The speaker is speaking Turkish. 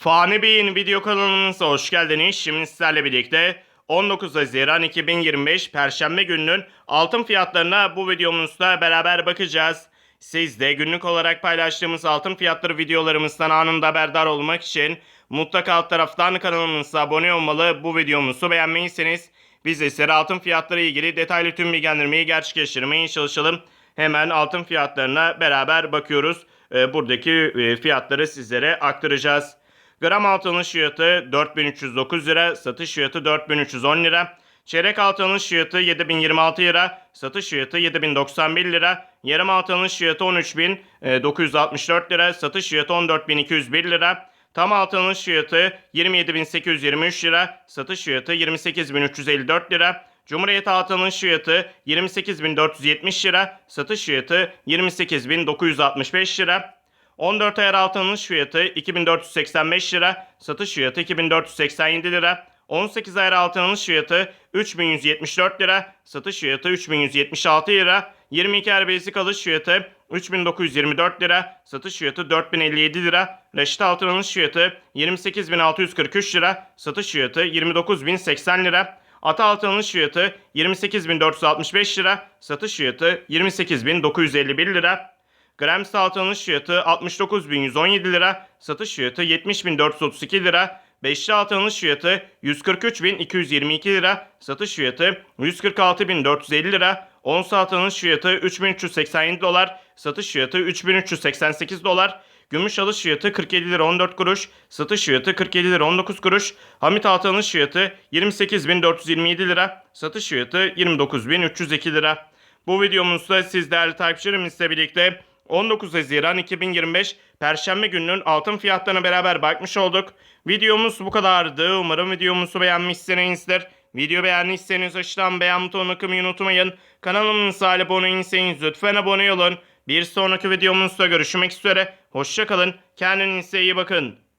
Fani Bey'in video kanalımıza hoş geldiniz. Şimdi sizlerle birlikte 19 Haziran 2025 Perşembe gününün altın fiyatlarına bu videomuzda beraber bakacağız. Siz de günlük olarak paylaştığımız altın fiyatları videolarımızdan anında haberdar olmak için mutlaka alt taraftan kanalımıza abone olmalı. Bu videomuzu beğenmeyseniz biz sizlere altın fiyatları ilgili detaylı tüm bilgilendirmeyi gerçekleştirmeye çalışalım. Hemen altın fiyatlarına beraber bakıyoruz. Ee, buradaki e, fiyatları sizlere aktaracağız. Gram altının fiyatı 4309 lira, satış fiyatı 4310 lira. Çeyrek altının fiyatı 7026 lira, satış fiyatı 7091 lira. Yarım altının fiyatı 13964 lira, satış fiyatı 14201 lira. Tam altının fiyatı 27823 lira, satış fiyatı 28354 lira. Cumhuriyet altının fiyatı 28470 lira, satış fiyatı 28965 lira. 14 ayar altının fiyatı 2485 lira, satış fiyatı 2487 lira. 18 ayar altının fiyatı 3174 lira, satış fiyatı 3176 lira. 22 ayar basic alış fiyatı 3924 lira, satış fiyatı 4057 lira. Reşit altının fiyatı 28643 lira, satış fiyatı 29080 lira. Ata altının fiyatı 28465 lira, satış fiyatı 28951 lira. Gram saltanın fiyatı 69.117 lira, satış fiyatı 70.432 lira. Beşli altının fiyatı 143.222 lira, satış fiyatı 146.450 lira. Ons altının fiyatı 3.387 dolar, satış fiyatı 3.388 dolar. Gümüş alış fiyatı 47 lira 14 kuruş, satış fiyatı 47 lira 19 kuruş. Hamit altının fiyatı 28.427 lira, satış fiyatı 29.302 lira. Bu videomuzda siz değerli takipçilerimizle birlikte 19 Haziran 2025 Perşembe gününün altın fiyatlarına beraber bakmış olduk. Videomuz bu kadardı. Umarım videomuzu beğenmişsinizdir. Video beğendiyseniz aşağıdan beğen butonuna kılmayı unutmayın. Kanalımıza abone değilseniz lütfen abone olun. Bir sonraki videomuzda görüşmek üzere. Hoşçakalın. Kendinize iyi bakın.